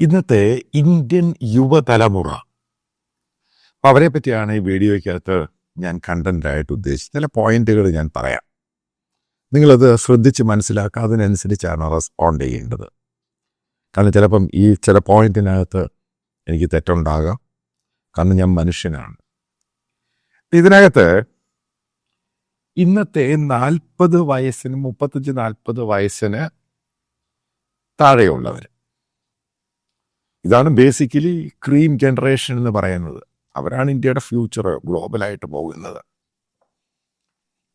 ഇന്നത്തെ ഇന്ത്യൻ യുവതലമുറ. അപ്പം അവരെ പറ്റിയാണ് ഈ വീഡിയോയ്ക്കകത്ത് ഞാൻ കണ്ടന്റായിട്ട് ഉദ്ദേശിച്ചത്. ചില പോയിന്റുകൾ ഞാൻ പറയാം. നിങ്ങളത് ശ്രദ്ധിച്ച് മനസ്സിലാക്കുക. അതിനനുസരിച്ചാണ് റെസ്പോണ്ട് ചെയ്യേണ്ടത്. കാരണം ചിലപ്പം ഈ ചില പോയിന്റിനകത്ത് എനിക്ക് തെറ്റുണ്ടാകാം. കാരണം ഞാൻ മനുഷ്യനാണ്. ഇതിനകത്ത് ഇന്നത്തെ നാൽപ്പത് വയസ്സിന് മുപ്പത്തഞ്ച് നാൽപ്പത് വയസ്സിന് താഴെയുള്ളവർ ഇതാണ് ബേസിക്കലി ക്രീം ജനറേഷൻ എന്ന് പറയുന്നത്. അവരാണ് ഇന്ത്യയുടെ ഫ്യൂച്ചർ ഗ്ലോബലായിട്ട് പോകുന്നത്.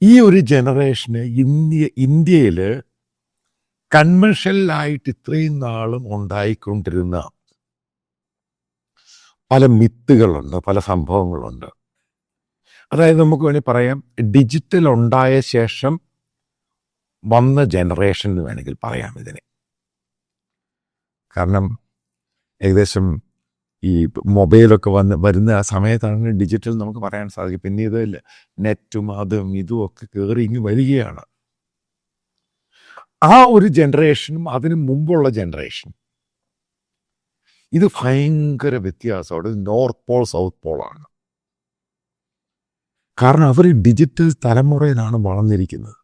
ഈ ഒരു ജനറേഷന് ഇന്ത്യ ഇന്ത്യയിൽ കൺവെൻഷനിലായിട്ട് ഇത്രയും നാളും ഉണ്ടായിക്കൊണ്ടിരുന്ന പല മിത്തുകളുണ്ട് പല സംഭവങ്ങളുണ്ട്. അതായത് നമുക്ക് വേണമെങ്കിൽ പറയാം ഡിജിറ്റൽ ഉണ്ടായ ശേഷം വന്ന ജനറേഷൻ എന്ന് വേണമെങ്കിൽ പറയാം ഇതിനെ. കാരണം ഏകദേശം ഈ മൊബൈലൊക്കെ വന്ന് വരുന്ന ആ സമയത്താണ് ഡിജിറ്റൽ നമുക്ക് പറയാൻ സാധിക്കും. പിന്നെ ഇത് നെറ്റും അതും ഇതും ഒക്കെ കയറി ഇങ്ങ് വരികയാണ്. ആ ഒരു ജനറേഷനും അതിന് മുമ്പുള്ള ജനറേഷൻ ഇത് ഭയങ്കര വ്യത്യാസമാണ്. നോർത്ത് പോൾ സൗത്ത് പോളാണ് കാരണം അവർ ഡിജിറ്റൽ തലമുറയിലാണ് വളർന്നിരിക്കുന്നത്.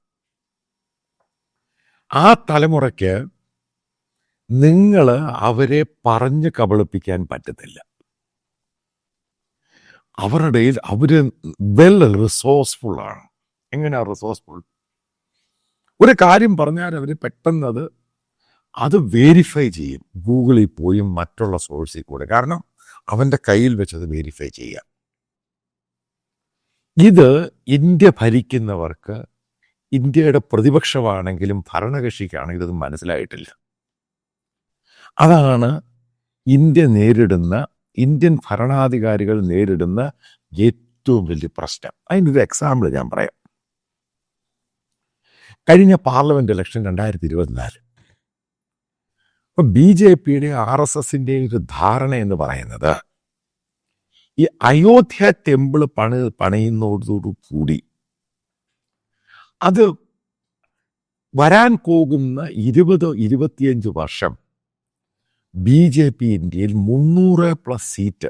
ആ തലമുറയ്ക്ക് നിങ്ങൾ അവരെ പറഞ്ഞ് കബളിപ്പിക്കാൻ പറ്റത്തില്ല. അവരുടെ അവർ വെൽ റിസോഴ്സ്ഫുൾ ആണ്. എങ്ങനെയാ റിസോഴ്സ്ഫുൾ ഒരു കാര്യം പറഞ്ഞാൽ അവർ പെട്ടെന്ന് അത് അത് വെരിഫൈ ചെയ്യും. ഗൂഗിളിൽ പോയും മറ്റുള്ള സോഴ്സിൽ കൂടെ. കാരണം അവന്റെ കയ്യിൽ വെച്ച് അത് വെരിഫൈ ചെയ്യാം. ഇത് ഇന്ത്യ ഭരിക്കുന്നവർക്ക് ഇന്ത്യയുടെ പ്രതിപക്ഷമാണെങ്കിലും ഭരണകക്ഷിക്കാണെങ്കിലും ഇത് മനസ്സിലായിട്ടില്ല. അതാണ് ഇന്ത്യ നേരിടുന്ന ഇന്ത്യൻ ഭരണാധികാരികൾ നേരിടുന്ന ഏറ്റവും വലിയ പ്രശ്നം. അതിനൊരു എക്സാമ്പിൾ ഞാൻ പറയാം. കഴിഞ്ഞ പാർലമെന്റ് ഇലക്ഷൻ രണ്ടായിരത്തി ഇരുപത്തിനാല് അപ്പം ബി ജെ പിയുടെയും ആർ എസ് എസിന്റെയും ഒരു ധാരണ എന്ന് പറയുന്നത് ഈ അയോധ്യ ടെമ്പിൾ പണി പണിയുന്നതോടു കൂടി അത് വരാൻ പോകുന്ന ഇരുപത് ഇരുപത്തിയഞ്ച് വർഷം ബി ജെ പി ഇന്ത്യയിൽ മുന്നൂറ് പ്ലസ് സീറ്റ്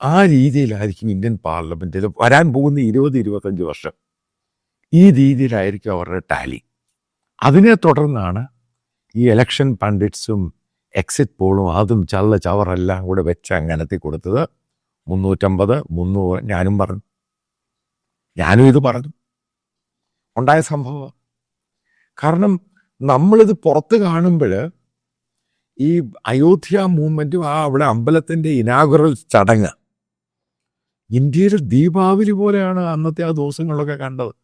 ആ രീതിയിലായിരിക്കും ഇന്ത്യൻ പാർലമെന്റിൽ വരാൻ പോകുന്ന ഇരുപത് ഇരുപത്തഞ്ച് വർഷം. ഈ രീതിയിലായിരിക്കും അവരുടെ ടാലി അതിനെ തുടർന്നാണ് ഈ ഇലക്ഷൻ പണ്ഡിറ്റ്സും എക്സിറ്റ് പോളും അതും ചള്ള ചവറെല്ലാം കൂടെ വെച്ച് അങ്ങനത്തെ കൊടുത്തത് മുന്നൂറ്റമ്പത് മുന്നൂറ് ഞാനും പറഞ്ഞു. ഞാനും ഇത് പറഞ്ഞു. ഉണ്ടായ സംഭവം. കാരണം നമ്മളിത് പുറത്ത് കാണുമ്പോൾ ഈ അയോധ്യ മൂവ്മെന്റും ആ അവിടെ അമ്പലത്തിന്റെ ഇനാഗുറൽ ചടങ്ങ്. ഇന്ത്യയിൽ ദീപാവലി പോലെയാണ് അന്നത്തെ ആ ദിവസങ്ങളിലൊക്കെ കണ്ടത്.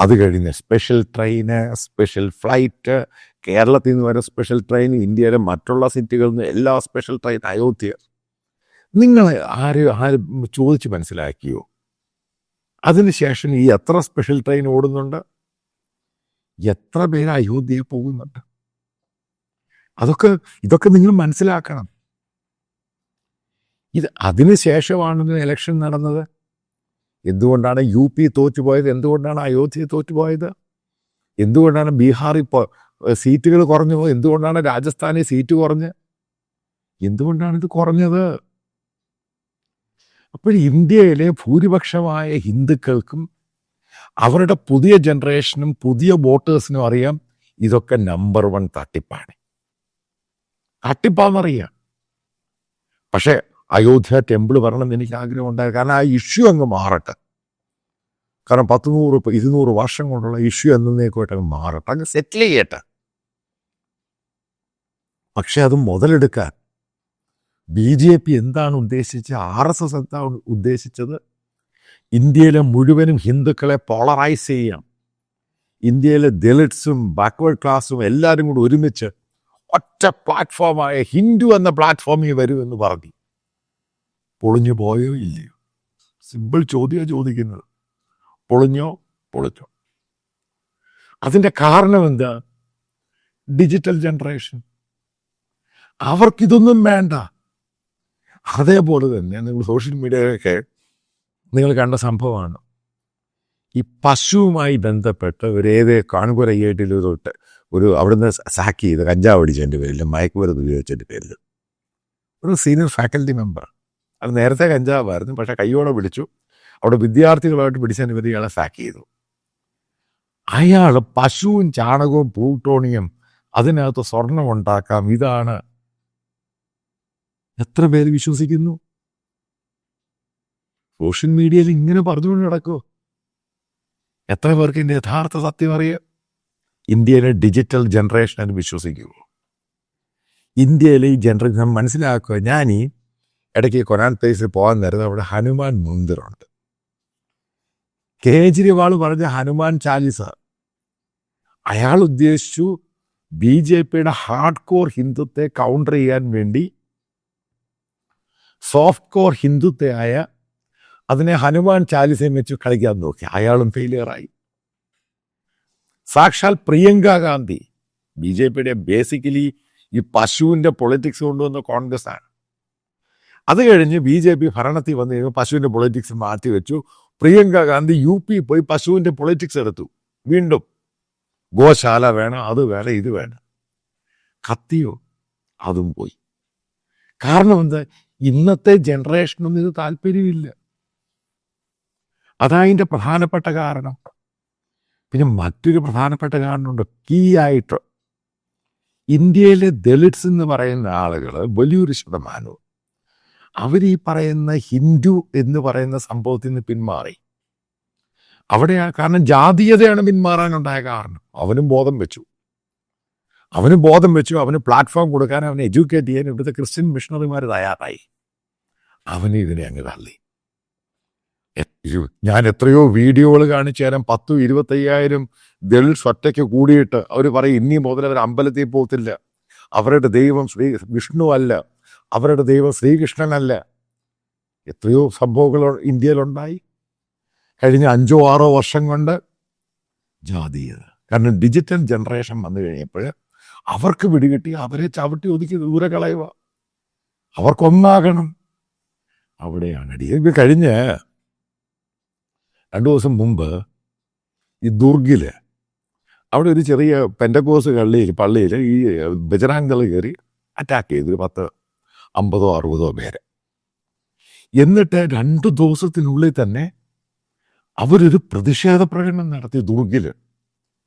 അത് കഴിഞ്ഞ് സ്പെഷ്യൽ ട്രെയിന് സ്പെഷ്യൽ ഫ്ലൈറ്റ് കേരളത്തിൽ നിന്ന് വരെ സ്പെഷ്യൽ ട്രെയിൻ ഇന്ത്യയിലെ മറ്റുള്ള സിറ്റികളിൽ നിന്ന് എല്ലാ സ്പെഷ്യൽ ട്രെയിൻ അയോധ്യ. നിങ്ങൾ ആര് ആരും ചോദിച്ച് മനസ്സിലാക്കിയോ? അതിനുശേഷം ഈ എത്ര സ്പെഷ്യൽ ട്രെയിൻ ഓടുന്നുണ്ട്? എത്ര പേര് അയോധ്യയിൽ പോകുന്നുണ്ട്? അതൊക്കെ ഇതൊക്കെ നിങ്ങൾ മനസ്സിലാക്കണം. ഇത് അതിനുശേഷമാണ് ഇലക്ഷൻ നടന്നത്. എന്തുകൊണ്ടാണ് യു പി തോറ്റുപോയത്? എന്തുകൊണ്ടാണ് അയോധ്യ തോറ്റുപോയത്? എന്തുകൊണ്ടാണ് ബീഹാറിൽ ഇപ്പോൾ സീറ്റുകൾ കുറഞ്ഞു? എന്തുകൊണ്ടാണ് രാജസ്ഥാനിൽ സീറ്റ് കുറഞ്ഞ്? എന്തുകൊണ്ടാണ് ഇത് കുറഞ്ഞത്? അപ്പോൾ ഇന്ത്യയിലെ ഭൂരിപക്ഷമായ ഹിന്ദുക്കൾക്കും അവരുടെ പുതിയ ജനറേഷനും പുതിയ വോട്ടേഴ്സിനും അറിയാം ഇതൊക്കെ നമ്പർ വൺ തട്ടിപ്പാണ്. തട്ടിപ്പാന്നറിയാം പക്ഷേ അയോധ്യ ടെമ്പിൾ വരണമെന്ന് എനിക്ക് ആഗ്രഹം ഉണ്ടായിരുന്നു കാരണം ആ ഇഷ്യൂ അങ്ങ് മാറട്ടെ. കാരണം പത്ത് നൂറ് ഇരുന്നൂറ് വർഷം കൊണ്ടുള്ള ഇഷ്യൂ എന്നേക്കുമായിട്ട് അങ്ങ് മാറട്ടെ. അങ്ങ് സെറ്റിൽ ചെയ്യട്ടെ. പക്ഷെ അത് മുതലെടുക്കാൻ ബി ജെ പി എന്താണ് ഉദ്ദേശിച്ചത് ആർ എസ് എസ് എന്താണ് ഉദ്ദേശിച്ചത്? ഇന്ത്യയിലെ മുഴുവനും ഹിന്ദുക്കളെ പോളറൈസ് ചെയ്യാം ഇന്ത്യയിലെ ദളിറ്റ്സും ബാക്ക്വേർഡ് ക്ലാസ്സും എല്ലാവരും കൂടി ഒരുമിച്ച് ഒറ്റ പ്ലാറ്റ്ഫോമായ ഹിന്ദു എന്ന പ്ലാറ്റ്ഫോമിൽ വരൂ എന്ന് പറഞ്ഞു. പൊളിഞ്ഞു പോയോ ഇല്ലയോ? സിമ്പിൾ ചോദ്യമാണ് ചോദിക്കുന്നത്. പൊളിഞ്ഞോ? പൊളിച്ചോ. അതിന്റെ കാരണം എന്താ? Digital generation. അവർക്കിതൊന്നും വേണ്ട. അതേപോലെ തന്നെ നിങ്ങൾ സോഷ്യൽ മീഡിയയിലൊക്കെ നിങ്ങൾ കണ്ട സംഭവമാണ്. ഈ പശുവുമായി ബന്ധപ്പെട്ട് ഒരു ഏത് തൊട്ട് ഒരു അവിടുന്ന് സാക്ക് ചെയ്ത് കഞ്ചാവ് അടിച്ചതിന്റെ പേരിൽ മയക്കുമരുന്ന് ഉപയോഗിച്ചതിന്റെ പേരിൽ. ഒരു സീനിയർ ഫാക്കൽറ്റി മെമ്പർ. അത് നേരത്തെ കഞ്ചാവായിരുന്നു പക്ഷേ കയ്യോടെ പിടിച്ചു. അവിടെ വിദ്യാർത്ഥികളായിട്ട് പിടിച്ചതിന് പേര് ഇയാളെ സാക്ക് ചെയ്തു. അയാൾ പശുവും ചാണകവും പ്ലൂട്ടോണിയം അതിനകത്ത് സ്വർണം ഉണ്ടാക്കാം. ഇതാണ്. എത്ര പേര് വിശ്വസിക്കുന്നു? സോഷ്യൽ മീഡിയയിൽ ഇങ്ങനെ പറഞ്ഞുകൊണ്ട് നടക്കുമോ എത്ര പേർക്ക് ഇതിന്റെ യഥാർത്ഥ സത്യം അറിയാം? ഇന്ത്യയിലെ ഡിജിറ്റൽ ജനറേഷൻ എന്ന് വിശ്വസിക്കുമോ ഇന്ത്യയിലെ ഈ ജനറേഷൻ മനസ്സിലാക്കുക. ഞാൻ ഈ ഇടയ്ക്ക് കൊനാൻ പ്ലേസിൽ പോകാൻ നേരത്തെ അവിടെ ഹനുമാൻ മന്ദിറുണ്ട് കേജ്രിവാൾ പറഞ്ഞ ഹനുമാൻ ചാലിസ അയാൾ ഉദ്ദേശിച്ചു ബി ജെ പിയുടെ ഹാർഡ് കോർ ഹിന്ദുത്വത്തെ കൗണ്ടർ ചെയ്യാൻ വേണ്ടി സോഫ്റ്റ് കോർ ഹിന്ദുത്വയായ അതിനെ ഹനുമാൻ ചാലിസയും വെച്ച് കളിക്കാൻ നോക്കി. അയാളും ഫെയിലിയറായി സാക്ഷാൽ പ്രിയങ്ക ഗാന്ധി ബി ജെ പിയുടെ ബേസിക്കലി ഈ പശുവിന്റെ പൊളിറ്റിക്സ് കൊണ്ടുവന്ന കോൺഗ്രസ് ആണ്. അത് കഴിഞ്ഞ് ബി ജെ പി ഭരണത്തിൽ വന്നു കഴിയുമ്പോൾ പശുവിന്റെ പൊളിറ്റിക്സ് മാറ്റി വെച്ചു. പ്രിയങ്ക ഗാന്ധി യു പി പോയി പശുവിന്റെ പൊളിറ്റിക്സ് എടുത്തു. വീണ്ടും ഗോശാല വേണം അത് വേണം ഇത് വേണം. കത്തിയോ? അതും പോയി. കാരണം എന്താ? ഇന്നത്തെ ജനറേഷനൊന്നും ഇത് താല്പര്യമില്ല. അതായതിന്റെ പ്രധാനപ്പെട്ട കാരണം. പിന്നെ മറ്റൊരു പ്രധാനപ്പെട്ട കാരണമുണ്ട്. കീ ആയിട്ട് ഇന്ത്യയിലെ ദളിറ്റ്സ് എന്ന് പറയുന്ന ആളുകൾ വലിയൊരു ശതമാനവും. അവർ ഈ പറയുന്ന ഹിന്ദു എന്ന് പറയുന്ന സംഭവത്തിൽ നിന്ന് പിന്മാറി. അവിടെ കാരണം ജാതീയതയാണ് പിന്മാറാനുണ്ടായ കാരണം. അവനും ബോധം വെച്ചു. അവനും ബോധം വെച്ചു. അവന് പ്ലാറ്റ്ഫോം കൊടുക്കാൻ അവനെ എഡ്യൂക്കേറ്റ് ചെയ്യാൻ ഇവിടുത്തെ ക്രിസ്ത്യൻ മിഷണറിമാർ തയ്യാറായി. അവന് ഇതിനെ അങ്ങ് തള്ളി. ഞാൻ എത്രയോ വീഡിയോകൾ കാണിച്ചു തരാം. പത്തും ഇരുപത്തയ്യായിരം ദളിത് ഒറ്റയ്ക്ക് കൂടിയിട്ട് അവർ പറയും ഇനി മുതൽ അവർ അമ്പലത്തിൽ പോകത്തില്ല. അവരുടെ ദൈവം ശ്രീ വിഷ്ണു അല്ല. അവരുടെ ദൈവം ശ്രീകൃഷ്ണനല്ല എത്രയോ സംഭവങ്ങൾ ഇന്ത്യയിലുണ്ടായി. കഴിഞ്ഞ അഞ്ചോ ആറോ വർഷം കൊണ്ട് ജാതീയത കാരണം ഡിജിറ്റൽ ജനറേഷൻ വന്നു കഴിഞ്ഞപ്പോൾ അവർക്ക് പിടികിട്ടി അവരെ ചവിട്ടി ഒതുക്കി ദൂരെ കളയുക. അവർക്കൊന്നാകണം. അവിടെയാണ് അടി. കഴിഞ്ഞ് രണ്ടു ദിവസം മുമ്പ് ഈ ദുർഗിൽ അവിടെ ഒരു ചെറിയ പെൻഡക്കോസ് കള്ളിയിൽ പള്ളിയിൽ ഈ ബജറാങ്കൾ കയറി അറ്റാക്ക് ചെയ്തു. ഒരു പത്ത് അമ്പതോ അറുപതോ പേര്. എന്നിട്ട് രണ്ടു ദിവസത്തിനുള്ളിൽ തന്നെ അവരൊരു പ്രതിഷേധ പ്രകടനം നടത്തി ദുർഗിൽ.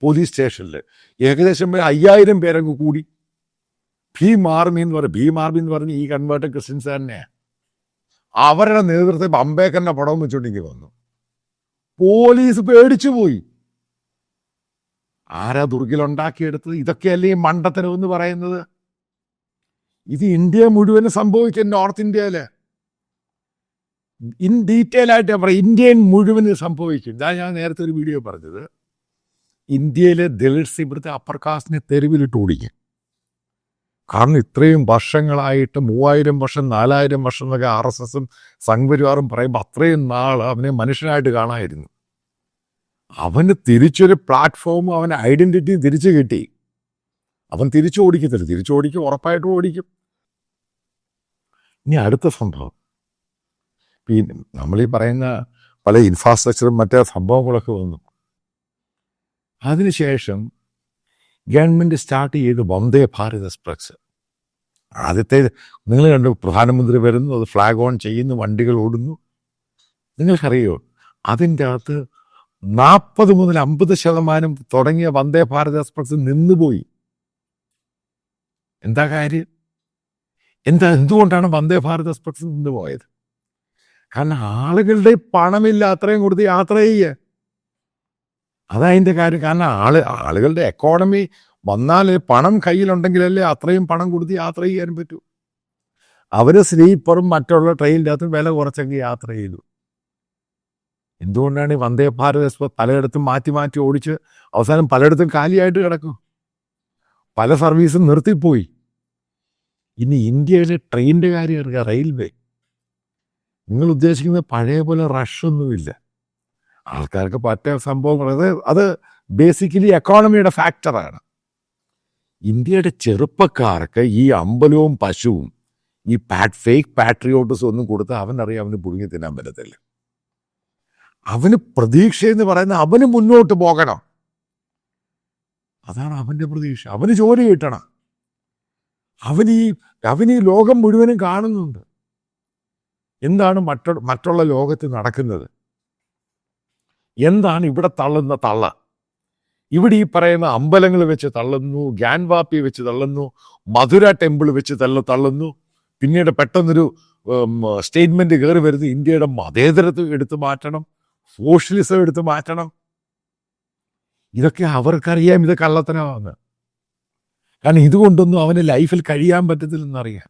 പോലീസ് സ്റ്റേഷനിൽ ഏകദേശം അയ്യായിരം പേരങ്ങ് കൂടി. ഭീം ആർമി എന്ന് പറയും ഭീം ആർമി എന്ന് പറഞ്ഞ് ഈ കൺവേർട്ടഡ് ക്രിസ്ത്യൻസ് തന്നെ അവരുടെ നേതൃത്വത്തിൽ അംബേദ്കറിന്റെ പടവും വെച്ചുകൊണ്ടെങ്കിൽ വന്നു. പോലീസ് പേടിച്ചു പോയി. ആരാ ദുർഗിലുണ്ടാക്കിയെടുത്തത്? ഇതൊക്കെയല്ലേ ഈ മണ്ടത്തനം എന്ന് പറയുന്നത്? ഇത് ഇന്ത്യ മുഴുവൻ സംഭവിക്കും നോർത്ത് ഇന്ത്യയിൽ. ഇൻ ഡീറ്റെയിൽ ആയിട്ട് ഞാൻ പറയാം. ഇന്ത്യൻ മുഴുവൻ സംഭവിക്കും. ഇതാ ഞാൻ നേരത്തെ ഒരു വീഡിയോ പറഞ്ഞത്. ഇന്ത്യയിലെ ദളിറ്റ്സ് ഇവിടുത്തെ അപ്പർ കാസ്റ്റിനെ തെരുവിലിട്ട് ഓടിക്കും. കാരണം ഇത്രയും വർഷങ്ങളായിട്ട് മൂവായിരം വർഷം നാലായിരം വർഷം എന്നൊക്കെ ആർ എസ് എസും സംഘപരിവാറും പറയുമ്പോൾ അത്രയും നാൾ അവനെ മനുഷ്യനായിട്ട് കാണാമായിരുന്നു അവന് തിരിച്ചൊരു പ്ലാറ്റ്ഫോമും അവന്റെ ഐഡന്റിറ്റി തിരിച്ചു കിട്ടി. അവൻ തിരിച്ചു ഓടിക്കത്തില്ല. തിരിച്ചു ഓടിക്കും ഉറപ്പായിട്ടും ഓടിക്കും. ഇനി അടുത്ത സംഭവം. പിന്നെ നമ്മളീ പറയുന്ന പല ഇൻഫ്രാസ്ട്രക്ചറും മറ്റേ സംഭവങ്ങളൊക്കെ വന്നു. അതിനുശേഷം ഗവൺമെന്റ് സ്റ്റാർട്ട് ചെയ്ത് വന്ദേ ഭാരത് എക്സ്പ്രസ്. ആദ്യത്തെ നിങ്ങൾ കണ്ടു പ്രധാനമന്ത്രി വരുന്നു അത് ഫ്ലാഗ് ഓൺ ചെയ്യുന്നു വണ്ടികൾ ഓടുന്നു. നിങ്ങൾക്കറിയോ അതിന്റെ അകത്ത് നാൽപ്പത് മുതൽ അമ്പത് ശതമാനം തുടങ്ങിയ വന്ദേ ഭാരത് എക്സ്പ്രസ് നിന്നുപോയി. എന്താ കാര്യം? എന്താ എന്തുകൊണ്ടാണ് വന്ദേ ഭാരത് എക്സ്പ്രസ് നിന്ന് പോയത് കാരണം ആളുകളുടെ പണമില്ല അത്രയും കൊടുത്ത് യാത്ര ചെയ്യുക അതതിന്റെ കാര്യം. കാരണം ആൾ ആളുകളുടെ എക്കോണമി വന്നാൽ പണം കയ്യിലുണ്ടെങ്കിലല്ലേ അത്രയും പണം കൊടുത്ത് യാത്ര ചെയ്യാൻ പറ്റൂ. അവർ സ്ലീപ്പറും മറ്റുള്ള ട്രെയിനിന്റെ അകത്തും വില കുറച്ചൊക്കെ യാത്ര ചെയ്തു. എന്തുകൊണ്ടാണ് ഈ വന്ദേ ഭാരത് എക്സ്പ്രസ് പലയിടത്തും മാറ്റി മാറ്റി ഓടിച്ച് അവസാനം പലയിടത്തും കാലിയായിട്ട് കിടക്കും? പല സർവീസും നിർത്തിപ്പോയി. ഇനി ഇന്ത്യയിലെ ട്രെയിനിന്റെ കാര്യം അറിയാം റെയിൽവേ. നിങ്ങൾ ഉദ്ദേശിക്കുന്നത് പഴയ പോലെ റഷൊന്നുമില്ല. ആൾക്കാർക്ക് പറ്റേ സംഭവങ്ങൾ അത് അത് ബേസിക്കലി എക്കോണമിയുടെ ഫാക്ടറാണ് ഇന്ത്യയുടെ ചെറുപ്പക്കാർക്ക് ഈ അമ്പലവും പശുവും ഈ പാറ്റ് ഫേക്ക് പാട്രിയോട്ടസ് ഒന്നും കൊടുത്ത് അവനറിയാം അവന് പുഴുങ്ങി തിന്നാൻ പറ്റത്തില്ല. അവന് പ്രതീക്ഷ എന്ന് പറയുന്ന അവന് മുന്നോട്ട് പോകണം. അതാണ് അവന്റെ പ്രതീക്ഷ. അവന് ജോലി കിട്ടണം. അവൻ ഈ അവൻ ഈ ലോകം മുഴുവനും കാണുന്നുണ്ട്. എന്താണ് മറ്റു മറ്റുള്ള ലോകത്ത് നടക്കുന്നത്? എന്താണ് ഇവിടെ തള്ളുന്ന തള്ള? ഇവിടെ ഈ പറയുന്ന അമ്പലങ്ങൾ വെച്ച് തള്ളുന്നു ഗ്യാൻവാപ്പി വെച്ച് തള്ളുന്നു മധുര ടെമ്പിൾ വെച്ച് തള്ള തള്ളുന്നു. പിന്നീട് പെട്ടെന്നൊരു സ്റ്റേറ്റ്മെന്റ് കയറി വരുന്നത് ഇന്ത്യയുടെ മതേതരത്വം എടുത്തു മാറ്റണം സോഷ്യലിസം എടുത്തു മാറ്റണം. ഇതൊക്കെ അവർക്കറിയാം ഇത് കള്ളത്തനമാണെന്ന് കാരണം ഇതുകൊണ്ടൊന്നും അവന് ലൈഫിൽ കഴിയാൻ പറ്റത്തില്ലെന്നറിയാം.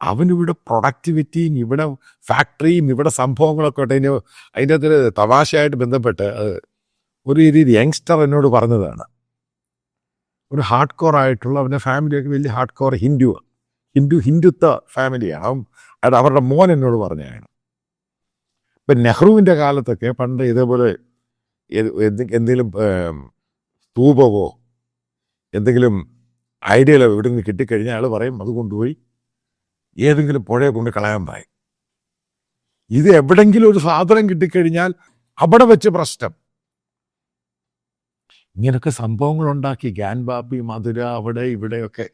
അവനിവിടെ പ്രൊഡക്ടിവിറ്റിയും ഇവിടെ ഫാക്ടറിയും ഇവിടെ സംഭവങ്ങളൊക്കെ ഉണ്ട്. അതിന് അതിന്റെ അകത്ത് തമാശയായിട്ട് ബന്ധപ്പെട്ട് ഒരു രീതി യങ്സ്റ്റർ എന്നോട് പറഞ്ഞതാണ്. ഒരു ഹാർഡ് കോർ ആയിട്ടുള്ള അവന്റെ ഫാമിലിയൊക്കെ വലിയ ഹാർഡ് കോർ ഹിന്ദു ഹിന്ദു ഹിന്ദുത്വ ഫാമിലിയാണ് അവൻ അത് അവരുടെ മോൻ എന്നോട് പറഞ്ഞതാണ്. ഇപ്പം നെഹ്റുവിന്റെ കാലത്തൊക്കെ പണ്ട് ഇതേപോലെ എന്തെങ്കിലും സ്തൂപമോ എന്തെങ്കിലും ഐഡിയലോ ഇവിടെ നിന്ന് കിട്ടിക്കഴിഞ്ഞാൽ ആൾ പറയും അത് കൊണ്ടുപോയി ഏതെങ്കിലും പുഴയെ കൊണ്ട് കളയാൻ പറയും. ഇത് എവിടെങ്കിലും ഒരു സാധനം കിട്ടിക്കഴിഞ്ഞാൽ അവിടെ വെച്ച് പ്രശ്നം. ഇങ്ങനൊക്കെ സംഭവങ്ങൾ ഉണ്ടാക്കി ഗ്യാൻബാബി മധുര അവിടെ ഇവിടെയൊക്കെ.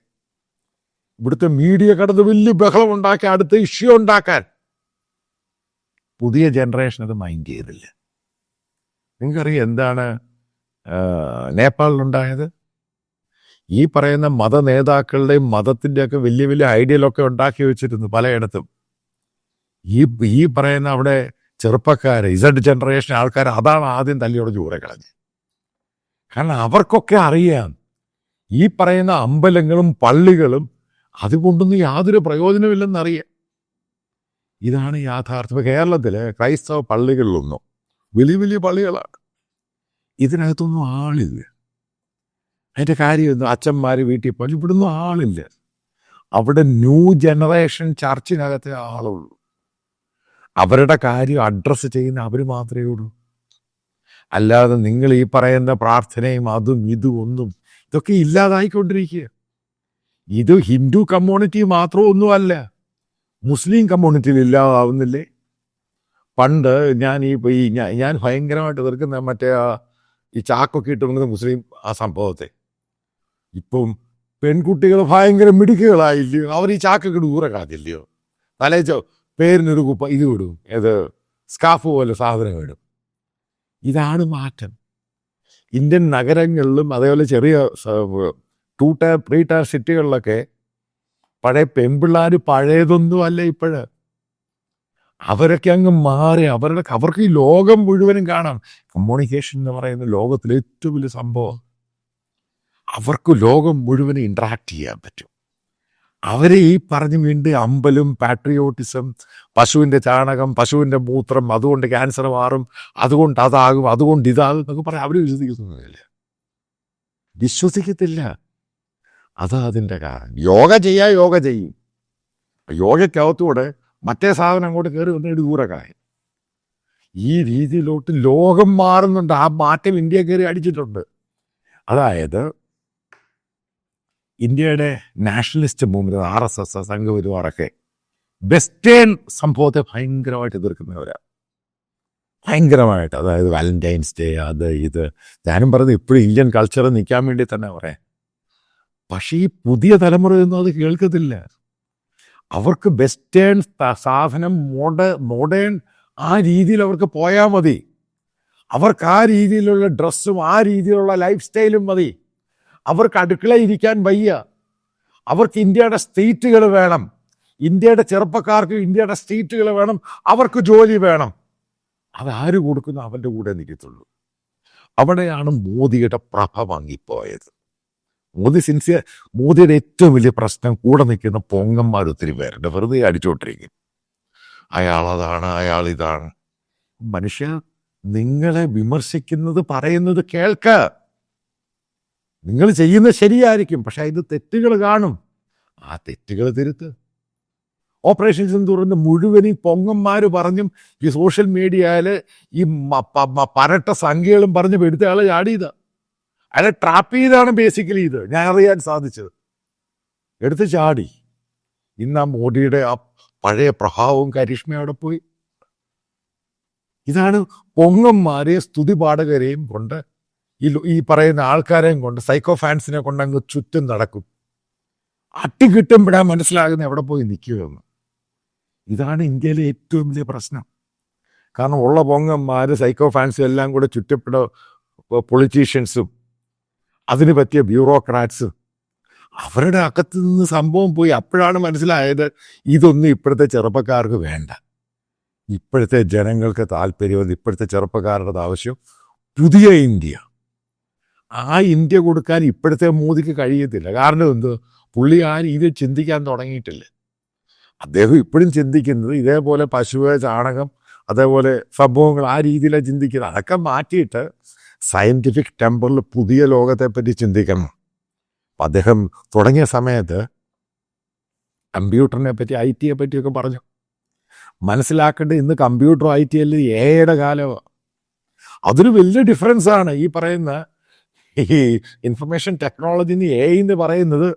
ഇവിടുത്തെ മീഡിയ കടന്ന് വലിയ ബഹളം ഉണ്ടാക്കി അടുത്ത ഇഷ്യൂ ഉണ്ടാക്കാൻ. പുതിയ ജനറേഷൻ അത് മൈൻഡ് ചെയ്തില്ല. നിങ്ങൾക്കറിയാം എന്താണ് നേപ്പാളിലുണ്ടായത്? ഈ പറയുന്ന മത നേതാക്കളുടെയും മതത്തിന്റെയൊക്കെ വലിയ വലിയ ഐഡിയലൊക്കെ ഉണ്ടാക്കി വെച്ചിരുന്നു പലയിടത്തും. ഈ ഈ പറയുന്ന അവിടെ ചെറുപ്പക്കാർ ഇസഡ് ജനറേഷൻ ആൾക്കാർ അതാണ് ആദ്യം തല്ലിയോട് ചൂറെ കളഞ്ഞത് കാരണം അവർക്കൊക്കെ അറിയാം. ഈ പറയുന്ന അമ്പലങ്ങളും പള്ളികളും അതുകൊണ്ടൊന്നും യാതൊരു പ്രയോജനമില്ലെന്നറിയാം. ഇതാണ് യാഥാർത്ഥ്യം. കേരളത്തിലെ ക്രൈസ്തവ പള്ളികളിലൊന്നും വലിയ വലിയ പള്ളികളാണ്. ഇതിനകത്തൊന്നും ആളില്ല. അതിന്റെ കാര്യമൊന്നും അച്ഛന്മാർ വീട്ടിൽ പോയി ഒന്നും ആളില്ല. അവിടെ ന്യൂ ജനറേഷൻ ചർച്ചിനകത്തെ ആളുള്ളൂ. അവരുടെ കാര്യം അഡ്രസ്സ് ചെയ്യുന്ന അവർ മാത്രമേ ഉള്ളൂ. അല്ലാതെ നിങ്ങൾ ഈ പറയുന്ന പ്രാർത്ഥനയും അതും ഇതും ഒന്നും ഇതൊക്കെ ഇല്ലാതായിക്കൊണ്ടിരിക്കുക. ഇത് ഹിന്ദു കമ്മ്യൂണിറ്റി മാത്രമൊന്നുമല്ല. മുസ്ലിം കമ്മ്യൂണിറ്റിയിൽ ഇല്ലാതാവുന്നില്ലേ? പണ്ട് ഞാൻ ഈ ഈ ഞാൻ- ഭയങ്കരമായിട്ട് എതിർക്കുന്ന മറ്റേ ആ ഈ ചാക്കൊക്കെ ഇട്ട് മുസ്ലിം ആ സംഭവത്തെ. ഇപ്പം പെൺകുട്ടികൾ ഭയങ്കര മിടുക്കുകളായില്ലയോ? അവർ ഈ ചാക്കൊക്കെ ഊറ കാത്തില്ലയോ? തലേച്ചോ പേരിനൊരു കുപ്പ ഇത് വിടും ഏത് സ്കാഫ് പോലെ സാധനം ഇടും. ഇതാണ് മാറ്റം. ഇന്ത്യൻ നഗരങ്ങളിലും അതേപോലെ ചെറിയ ടൂ ടയർ ത്രീ ടയർ സിറ്റികളിലൊക്കെ പഴയ പെൺപിള്ളാർ പഴയതൊന്നും അല്ല ഇപ്പോഴ്. അവരൊക്കെ അങ്ങ് മാറി അവരുടെ അവർക്ക് ഈ ലോകം മുഴുവനും കാണാം. കമ്മ്യൂണിക്കേഷൻ എന്ന് പറയുന്ന ലോകത്തിലെ ഏറ്റവും വലിയ സംഭവം. അവർക്ക് ലോകം മുഴുവനും ഇൻട്രാക്ട് ചെയ്യാൻ പറ്റും. അവരെ ഈ പറഞ്ഞു വീണ്ടും അമ്പലും പാട്രിയോട്ടിസം പശുവിന്റെ ചാണകം പശുവിന്റെ മൂത്രം അതുകൊണ്ട് ക്യാൻസർ മാറും അതുകൊണ്ട് അതാകും അതുകൊണ്ട് ഇതാകും എന്നൊക്കെ പറയാം. അവർ വിശ്വസിക്കുന്നില്ല വിശ്വസിക്കത്തില്ല. അതാ അതിന്റെ കാരണം. യോഗ ചെയ്യാ യോഗ ചെയ്യും. യോഗയ്ക്കകത്തൂടെ മറ്റേ സാധനം അങ്ങോട്ട് കയറി വന്നിട്ട് ദൂരക്കായി ഈ രീതിയിലോട്ട് ലോകം മാറുന്നുണ്ട്. ആ മാറ്റം ഇന്ത്യ കയറി അടിച്ചിട്ടുണ്ട്. അതായത് ഇന്ത്യയുടെ nationalist movement R S S സംഘപരിവാറൊക്കെ western സംഭവത്തെ ഭയങ്കരമായിട്ട് എതിർക്കുന്നവരാണ് ഭയങ്കരമായിട്ട്. അതായത് വാലന്റൈൻസ് ഡേ അത് ഇത്. ഞാനും പറഞ്ഞത് ഇപ്പോഴും ഇന്ത്യൻ കൾച്ചർ നിൽക്കാൻ വേണ്ടി തന്നെ പറയാം. പക്ഷേ ഈ പുതിയ തലമുറയൊന്നും അത് കേൾക്കത്തില്ല. അവർക്ക് വെസ്റ്റേൺ സാധനം മോഡ മോഡേൺ ആ രീതിയിൽ അവർക്ക് പോയാൽ മതി. അവർക്ക് ആ രീതിയിലുള്ള ഡ്രസ്സും ആ രീതിയിലുള്ള ലൈഫ് സ്റ്റൈലും മതി. അവർക്ക് അടുക്കള ഇരിക്കാൻ വയ്യ. അവർക്ക് ഇന്ത്യയുടെ സ്റ്റേറ്റുകൾ വേണം. ഇന്ത്യയുടെ ചെറുപ്പക്കാർക്ക് ഇന്ത്യയുടെ സ്റ്റേറ്റുകൾ വേണം. അവർക്ക് ജോലി വേണം. അതാര് കൊടുക്കുന്നു? അവന്റെ കൂടെ നിൽക്കത്തുള്ളൂ. അവിടെയാണ് മോദിയുടെ പ്രഭ വാങ്ങിപ്പോയത്. മോദി സിൻസിയർ മോദിയുടെ ഏറ്റവും വലിയ പ്രശ്നം കൂടെ നിൽക്കുന്ന പൊങ്ങന്മാർ ഒത്തിരി പേരുണ്ട്. വെറുതെ അടിച്ചോണ്ടിരിക്കും അയാൾ അതാണ് അയാൾ ഇതാണ്. മനുഷ്യ നിങ്ങളെ വിമർശിക്കുന്നത് പറയുന്നത് കേൾക്ക. നിങ്ങൾ ചെയ്യുന്ന ശരിയായിരിക്കും പക്ഷെ ഇത് തെറ്റുകൾ കാണും. ആ തെറ്റുകൾ തിരുത്ത്. ഓപ്പറേഷൻ സിന്ദൂറിന്റെ മുഴുവനും പൊങ്ങന്മാർ പറഞ്ഞും ഈ സോഷ്യൽ മീഡിയയിൽ ഈ പരട്ട സംഖ്യകളും പറഞ്ഞ് പെടുത്ത ആളെ ചാടിയത്. അയാളെ ട്രാപ്പ് ചെയ്താണ് ബേസിക്കലി ഇത്. ഞാൻ അറിയാൻ സാധിച്ചത്. എടുത്ത് ചാടി. ഇന്ന് ആ മോഡിയുടെ ആ പഴയ പ്രഭാവവും കരിഷ്മയും അവിടെ പോയി. ഇതാണ് പൊങ്ങന്മാരെയും സ്തുതിപാഠകരെയും കൊണ്ട് ഈ ഈ പറയുന്ന ആൾക്കാരെയും കൊണ്ട് സൈക്കോ ഫാൻസിനെ കൊണ്ട് അങ്ങ് ചുറ്റും നടക്കും. അട്ടി കിട്ടുമ്പോഴാ മനസ്സിലാകുന്ന എവിടെ പോയി നിൽക്കുമെന്ന് ഇതാണ് ഇന്ത്യയിലെ ഏറ്റവും വലിയ പ്രശ്നം. കാരണം ഉള്ള പൊങ്ങന്മാർ സൈക്കോ ഫാൻസും എല്ലാം കൂടെ ചുറ്റപ്പെട്ട പൊളിറ്റീഷ്യൻസും അതിന് പറ്റിയ ബ്യൂറോക്രാറ്റ്സും അവരുടെ അകത്ത് നിന്ന് സംഭവം പോയി അപ്പോഴാണ് മനസ്സിലായത് ഇതൊന്നും ഇപ്പോഴത്തെ ചെറുപ്പക്കാർക്ക് വേണ്ട. ഇപ്പോഴത്തെ ജനങ്ങൾക്ക് താല്പര്യം ഇപ്പോഴത്തെ ചെറുപ്പക്കാരുടെ ആവശ്യം. പുതിയ ഇന്ത്യ. ആ ഇന്ത്യ കൊടുക്കാൻ ഇപ്പോഴത്തെ മോദിക്ക് കഴിയത്തില്ല. കാരണം എന്ത്? പുള്ളി ആ രീതിയിൽ ചിന്തിക്കാൻ തുടങ്ങിയിട്ടില്ല. അദ്ദേഹം ഇപ്പോഴും ചിന്തിക്കുന്നത് ഇതേപോലെ പശുവ് ചാണകം അതേപോലെ സംഭവങ്ങൾ ആ രീതിയിലാണ് ചിന്തിക്കുന്നത്. അതൊക്കെ മാറ്റിയിട്ട് സയന്റിഫിക് ടെമ്പറിൽ പുതിയ ലോകത്തെപ്പറ്റി ചിന്തിക്കണം. അപ്പം അദ്ദേഹം തുടങ്ങിയ സമയത്ത് കമ്പ്യൂട്ടറിനെ പറ്റി ഐ ടിയെ പറ്റിയൊക്കെ പറഞ്ഞു. മനസ്സിലാക്കേണ്ടത് ഇന്ന് കമ്പ്യൂട്ടർ ഐ ടി അല്ല എയുടെ കാലമാണ് അതൊരു വലിയ ഡിഫറൻസ് ആണ് ഈ പറയുന്ന ഈ ഇൻഫർമേഷൻ ടെക്നോളജി എ എന്ന് പറയുന്നത്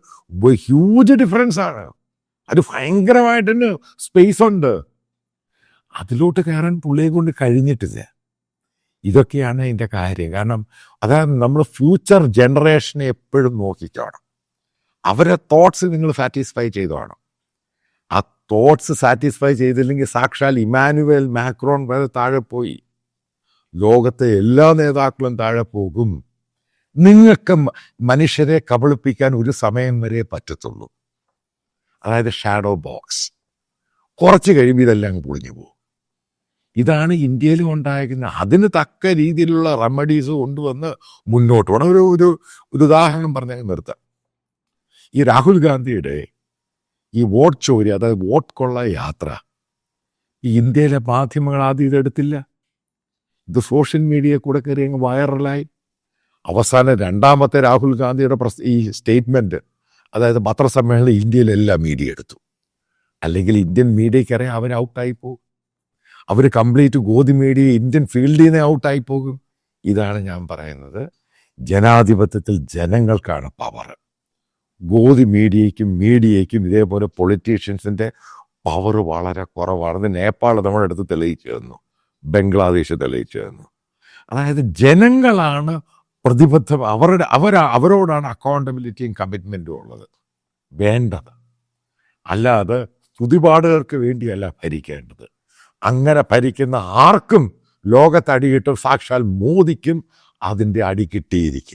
ഹ്യൂജ് ഡിഫറൻസ് ആണ്. അത് ഭയങ്കരമായിട്ട് സ്പേസ് ഉണ്ട്. അതിലോട്ട് കയറാൻ പുള്ളിയെ കൊണ്ട് കഴിഞ്ഞിട്ടില്ല. ഇതൊക്കെയാണ് അതിന്റെ കാര്യം. കാരണം അതായത് നമ്മൾ ഫ്യൂച്ചർ ജനറേഷനെ എപ്പോഴും നോക്കിക്കോണം അവരെ തോട്ട്സ് നിങ്ങൾ സാറ്റിസ്ഫൈ ചെയ്തോണം ആ തോട്ട്സ് സാറ്റിസ്ഫൈ ചെയ്തില്ലെങ്കിൽ സാക്ഷാൽ ഇമാനുവൽ മാക്രോൺ വരെ താഴെ പോയി. ലോകത്തെ എല്ലാ നേതാക്കളും താഴെ പോകും. നിങ്ങൾക്ക് മനുഷ്യരെ കബളിപ്പിക്കാൻ ഒരു സമയം വരെ പറ്റത്തുള്ളൂ. അതായത് ഷാഡോ ബോക്സ് കുറച്ച് കഴിയുമ്പോൾ ഇതെല്ലാം അങ്ങ് പൊളിഞ്ഞു പോകും. ഇതാണ് ഇന്ത്യയിലും ഉണ്ടായിരിക്കുന്നത് അതിന് തക്ക രീതിയിലുള്ള റെമഡീസ് കൊണ്ടുവന്ന് മുന്നോട്ട് പോകണം. ഒരു ഒരു ഒരു ഉദാഹരണം പറഞ്ഞാൽ നിർത്താം. ഈ രാഹുൽ ഗാന്ധിയുടെ ഈ വോട്ട് ചോരി അതായത് വോട്ട് കൊള്ള യാത്ര ഈ ഇന്ത്യയിലെ മാധ്യമങ്ങൾ ആദ്യം ഇതെടുത്തില്ല. ഇത് സോഷ്യൽ മീഡിയ കൂടെ കയറി അങ്ങ് വൈറലായി അവസാനം രണ്ടാമത്തെ രാഹുൽ ഗാന്ധിയുടെ പ്രസ് ഈ സ്റ്റേറ്റ്മെന്റ് അതായത് പത്രസമ്മേളനം ഇന്ത്യയിലെല്ലാം മീഡിയ എടുത്തു. അല്ലെങ്കിൽ ഇന്ത്യൻ മീഡിയക്കറിയാം അവർ ഔട്ടായി പോകും. അവർ കംപ്ലീറ്റ് ഗോതി മീഡിയ ഇന്ത്യൻ ഫീൽഡിൽ നിന്ന് ഔട്ടായി പോകും. ഇതാണ് ഞാൻ പറയുന്നത്. ജനാധിപത്യത്തിൽ ജനങ്ങൾക്കാണ് പവർ. ഗോതി മീഡിയയ്ക്കും മീഡിയയ്ക്കും ഇതേപോലെ പൊളിറ്റീഷ്യൻസിന്റെ പവർ വളരെ കുറവാണെന്ന് നേപ്പാൾ നമ്മുടെ അടുത്ത് തെളിയിച്ചു തന്നു. ബംഗ്ലാദേശ് തെളിയിച്ചു തന്നു. അതായത് ജനങ്ങളാണ് പ്രതിബദ്ധം അവരുടെ അവർ അവരോടാണ് അക്കൗണ്ടബിലിറ്റിയും കമ്മിറ്റ്മെന്റും ഉള്ളത്. വേണ്ടത്. അല്ലാതെ സ്തുതിപാടുകൾക്ക് വേണ്ടിയല്ല ഭരിക്കേണ്ടത്. അങ്ങനെ ഭരിക്കുന്ന ആർക്കും ലോകത്തടി കിട്ടും സാക്ഷാൽ മോദിക്കും അതിന്റെ അടി കിട്ടിയിരിക്കും.